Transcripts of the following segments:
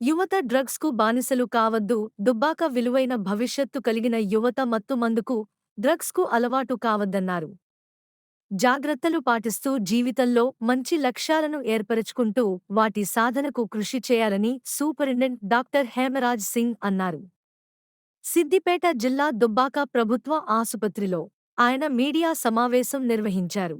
యువత డ్రగ్స్కు బానిసలు కావద్దు దుబ్బాక విలువైన భవిష్యత్తు కలిగిన యువత మత్తుమందుకు డ్రగ్స్కు అలవాటు కావద్దన్నారు. జాగ్రత్తలు పాటిస్తూ జీవితంలో మంచి లక్ష్యాలను ఏర్పరచుకుంటూ వాటి సాధనకు కృషి చేయాలని సూపరింటెండెంట్ డాక్టర్ హేమరాజ్ సింగ్ అన్నారు. సిద్దిపేట జిల్లా దుబ్బాక ప్రభుత్వ ఆసుపత్రిలో ఆయన మీడియా సమావేశం నిర్వహించారు.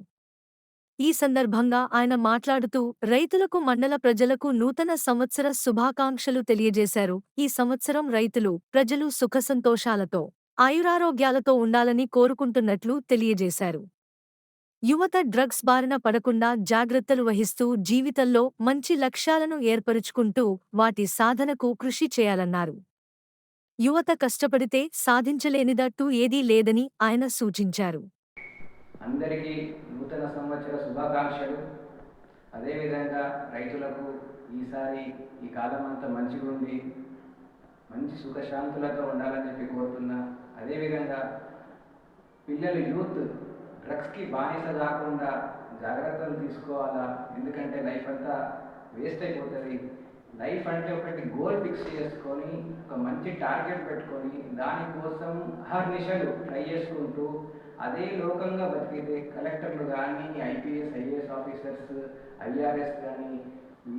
ఈ సందర్భంగా ఆయన మాట్లాడుతూ రైతులకు మండల ప్రజలకు నూతన సంవత్సర శుభాకాంక్షలు తెలియజేశారు. ఈ సంవత్సరం రైతులు ప్రజలు సుఖసంతోషాలతో ఆయురారోగ్యాలతో ఉండాలని కోరుకుంటున్నట్లు తెలియజేశారు. యువత డ్రగ్స్ బారిన పడకుండా జాగ్రత్తలు వహిస్తూ జీవితంలో మంచి లక్ష్యాలను ఏర్పరుచుకుంటూ వాటి సాధనకు కృషి చేయాలన్నారు. యువత కష్టపడితే సాధించలేనిదట్టు ఏదీ లేదని ఆయన సూచించారు. అందరికీ నూతన సంవత్సర శుభాకాంక్షలు. అదేవిధంగా రైతులకు ఈసారి ఈ కాలం అంతా మంచిగా ఉండి మంచి సుఖశాంతులతో ఉండాలని చెప్పి కోరుతున్నా. అదేవిధంగా పిల్లలు యూత్ డ్రగ్స్కి బానిస కాకుండా జాగ్రత్తలు తీసుకోవాలా? ఎందుకంటే లైఫ్ అంతా వేస్ట్ అయిపోతుంది. లైఫ్ అంటే ఒకటి గోల్ ఫిక్స్ చేసుకొని ఒక మంచి టార్గెట్ పెట్టుకొని దానికోసం అహర్నిశలు ట్రై చేసుకుంటూ అదే లోకంగా బతికితే కలెక్టర్లు కానీ ఐపీఎస్ ఐఏఎస్ ఆఫీసర్స్ ఐఆర్ఎస్ కానీ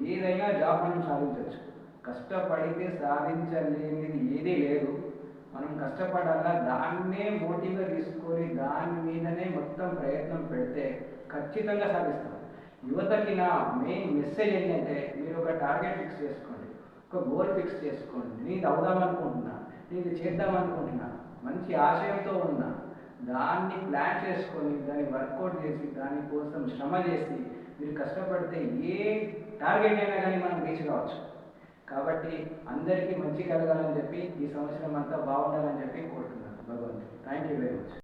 ఏదైనా జాబ్ మనం సాధించవచ్చు కష్టపడితే సాధించలేనిది ఏదీ లేదు. మనం కష్టపడాలా? దాన్నే మోటివ్గా తీసుకొని దాని మీదనే మొత్తం ప్రయత్నం పెడితే ఖచ్చితంగా సాధిస్తాం. యువతకి నా మెయిన్ మెసేజ్ ఏంటంటే ఒక టార్గెట్ ఫిక్స్ చేసుకోండి. ఒక గోల్ ఫిక్స్ చేసుకోండి. నేను అవుదామనుకుంటున్నా. నేను చేద్దామనుకుంటున్నా. మంచి ఆశయంతో ఉన్నా. దాన్ని ప్లాన్ చేసుకొని దాన్ని వర్కౌట్ చేసి దానికోసం శ్రమ చేసి మీరు కష్టపడితే ఏ టార్గెట్ అయినా కానీ మనం రీచ్ కావచ్చు. కాబట్టి అందరికీ మంచి కలగాలని చెప్పి ఈ సంవత్సరం అంతా బాగుండాలని చెప్పి కోరుతున్నాను. భగవంతుడు. Thank you very much